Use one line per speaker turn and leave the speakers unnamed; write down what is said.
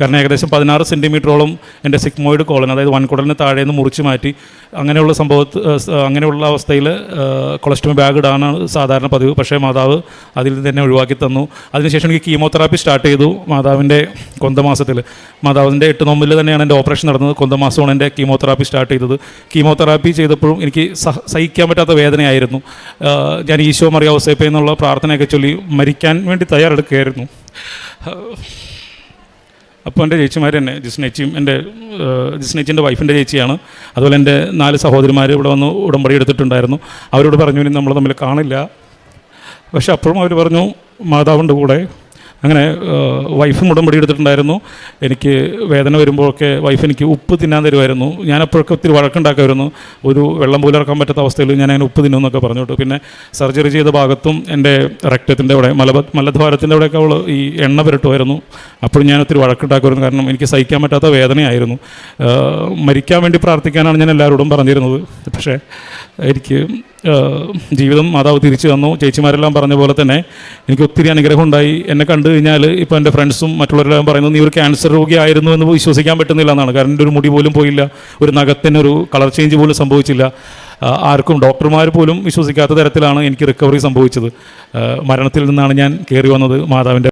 കാരണം ഏകദേശം പതിനാറ് സെന്റിമീറ്ററോളം എന്റെ സിഗ്മോയിഡ് കോളൻ അതായത് വൻകുടലിന് താഴെ നിന്ന് മുറിച്ച് മാറ്റി അങ്ങനെയുള്ള സംഭവത്ത് അങ്ങനെയുള്ള അവസ്ഥയിൽ കൊളസ്ട്രോൾ ബാഗ് ഇടാനാണ് സാധാരണ പതിവ്. പക്ഷേ മാതാവ് അതിൽ നിന്ന് തന്നെ ഒഴിവാക്കി തന്നു. അതിനുശേഷം എനിക്ക് കീമോതെറാപ്പി സ്റ്റാർട്ട് ചെയ്തു മാതാവിന്റെ കൊന്തമാസത്തിൽ. മാതാവിന്റെ എട്ട് നോമ്പിൽ തന്നെയാണ് എന്റെ ഓപ്പറേഷൻ നടന്നത്. കൊന്തമാസമാണ് എന്റെ കീമോതെറാപ്പി സ്റ്റാർട്ട് ചെയ്തത്. കീമോതെറാപ്പി ചെയ്തപ്പോഴും എനിക്ക് സഹിക്കാൻ പറ്റാത്ത വേദനയായിരുന്നു. ഞാൻ ഈശോ മറിയാവസേപ്പ എന്നുള്ള പ്രാർത്ഥനയൊക്കെ ചൊല്ലി മരിക്കാൻ വേണ്ടി തയ്യാറെടുക്കുകയായിരുന്നു. അപ്പോൾ എന്റെ ചേച്ചിമാർ തന്നെ ജിസ്നേച്ചിയും എന്റെ ജിസ്നേച്ചിന്റെ വൈഫിന്റെ ചേച്ചിയാണ്. അതുപോലെ എന്റെ നാല് സഹോദരിമാർ ഇവിടെ വന്ന് ഉടമ്പടി എടുത്തിട്ടുണ്ടായിരുന്നു. അവരോട് പറഞ്ഞു ഇനി നമ്മൾ തമ്മിൽ കാണില്ല. പക്ഷെ അപ്പോഴും അവർ പറഞ്ഞു മാതാവിന്റെ കൂടെ. അങ്ങനെ വൈഫും ഉടമ്പടി എടുത്തിട്ടുണ്ടായിരുന്നു. എനിക്ക് വേദന വരുമ്പോഴൊക്കെ വൈഫ് എനിക്ക് ഉപ്പ് തിന്നാൻ തരുമായിരുന്നു. ഞാനപ്പോഴൊക്കെ ഒത്തിരി വഴക്കുണ്ടാക്കുമായിരുന്നു. ഒരു വെള്ളം പോലും ഇറക്കാൻ പറ്റാത്ത അവസ്ഥയിൽ ഞാൻ അങ്ങനെ ഉപ്പ് തിന്നുമെന്നൊക്കെ പറഞ്ഞു കേട്ടോ പിന്നെ സർജറി ചെയ്ത ഭാഗത്തും എന്റെ രക്തത്തിന്റെ അവിടെ മലബ മലദ്വാരത്തിന്റെ അവിടെയൊക്കെ അവൾ ഈ എണ്ണ പുരട്ടുമായിരുന്നു. അപ്പോഴും ഞാൻ ഒത്തിരി വഴക്കുണ്ടാക്കുമായിരുന്നു. കാരണം എനിക്ക് സഹിക്കാൻ പറ്റാത്ത വേദനയായിരുന്നു. മരിക്കാൻ വേണ്ടി പ്രാർത്ഥിക്കാനാണ് ഞാൻ എല്ലാവരോടും പറഞ്ഞിരുന്നത്. പക്ഷേ എനിക്ക് ജീവിതം മാതാവ് തിരിച്ചു തന്നു. ചേച്ചിമാരെല്ലാം പറഞ്ഞ പോലെ തന്നെ എനിക്ക് ഒത്തിരി അനുഗ്രഹം ഉണ്ടായി. എന്നെ കണ്ടു കഴിഞ്ഞാൽ ഇപ്പോൾ എന്റെ ഫ്രണ്ട്സും മറ്റുള്ളവരെല്ലാം പറയുന്നത് നീ ഒരു ക്യാൻസർ രോഗിയായിരുന്നു എന്ന് വിശ്വസിക്കാൻ പറ്റുന്നില്ല എന്നാണ്. കാരണം എന്റെ ഒരു മുടി പോലും പോയില്ല. ഒരു നഖത്തിനൊരു കളർ ചേഞ്ച് പോലും സംഭവിച്ചില്ല. ആർക്കും ഡോക്ടർമാർ പോലും വിശ്വസിക്കാത്ത തരത്തിലാണ് എനിക്ക് റിക്കവറി സംഭവിച്ചത്. മരണത്തിൽ നിന്നാണ് ഞാൻ കയറി വന്നത് മാതാവിന്റെ